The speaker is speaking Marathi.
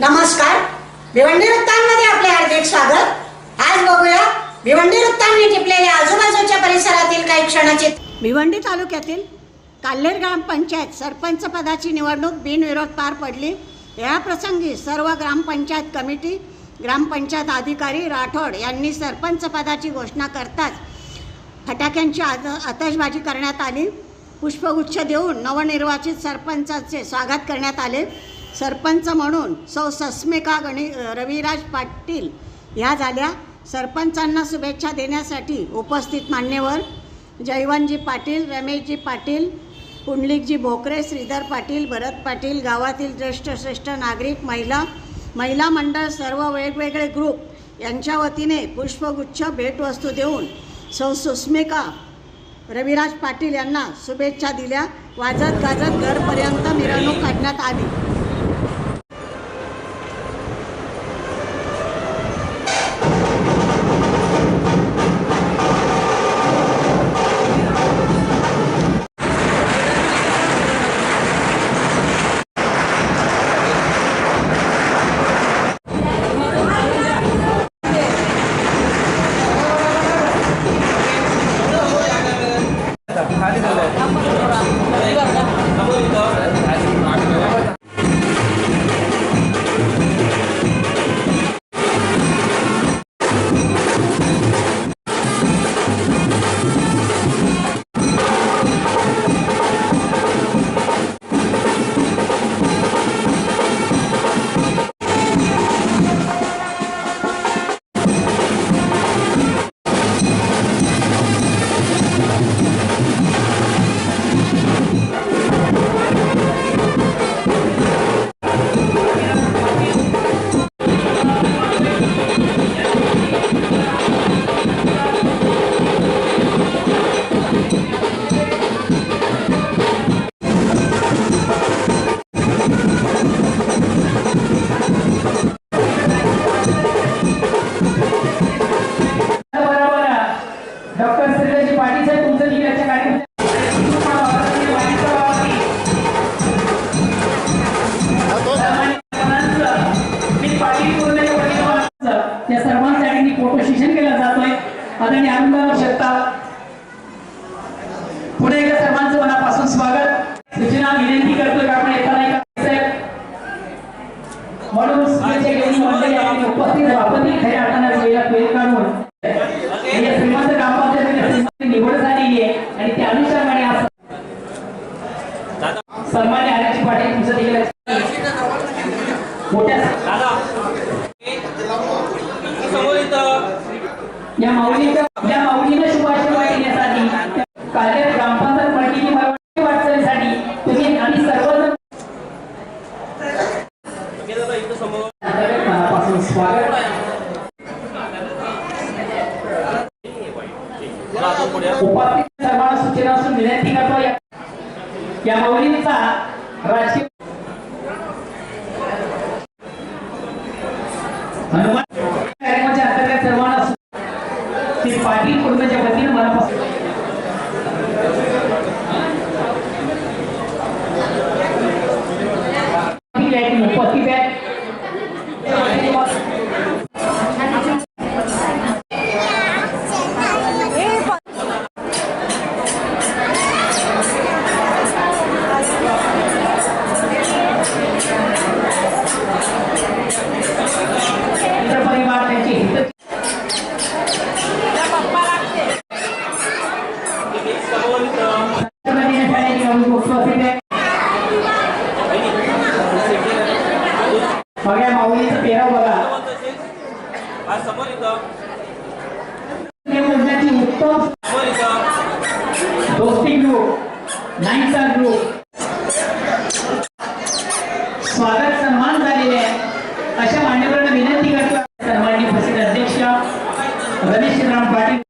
नमस्कार. भिवंडी वृत्तांमध्ये आपले हार्दिक स्वागत. आज बघूया भिवंडी वृत्तांनी टिपलेल्या आजूबाजूच्या परिसरातील काही क्षणाचे भिवंडी तालुक्यातील काल्हेर ग्रामपंचायत सरपंच पदाची निवडणूक बिनविरोध पार पडली. या प्रसंगी सर्व ग्रामपंचायत कमिटी ग्रामपंचायत अधिकारी राठोड यांनी सरपंच पदाची घोषणा करताच फटाक्यांची आत आतषबाजी करण्यात आली. पुष्पगुच्छ देऊन नवनिर्वाचित सरपंचाचे स्वागत करण्यात आले. सरपंच म्हणून सौ सस्मिका गणी रविराज पाटील ह्या झाल्या. सरपंचांना शुभेच्छा देण्यासाठी उपस्थित मान्यवर जयवंतजी पाटील रमेशजी पाटील पुंडलिकजी भोकरे श्रीधर पाटील भरत पाटील गावातील ज्येष्ठ श्रेष्ठ नागरिक महिला महिला मंडळ सर्व वेगवेगळे ग्रुप यांच्या वतीने पुष्पगुच्छ भेटवस्तू देऊन सौ सुस्मिका रविराज पाटील यांना शुभेच्छा दिल्या. वाजत गाजत घरपर्यंत मिरवणूक काढण्यात आली. जगताप पुढे एकदा सर्वांचं मनापासून स्वागत. सूचना विनंती करतोय का आपण एका साहेब म्हणून उपस्थित खऱ्या अर्थाने वेळेला काढून. श्रीमंत निवड झालेली आहे आणि त्या अनुषंगाने आज सन्मान्य आरक्षी पाटील तुमचं देखील मोठ्या या माऊलीचं या माऊलीनं शुभाशुभा येण्यासाठी कार्य ग्रामपंचायत कमिटीची मराठी वाटचालीसाठी तुम्ही आणि सर्वजण मनापासून स्वागत उपस्थित सर्वांना सूचना असून विनंती करतो या- मौलींचा राजकीय हनुमान सगळ्या माऊलीचा पेरा बघा. उत्तम दोस्ती ग्रुप नाईनचा ग्रुप स्वागत सन्मान झालेले आहे. अशा मान्यवरांना विनंती करतो. सन्मान्य प्रसिद्ध अध्यक्ष रमेश पाटील.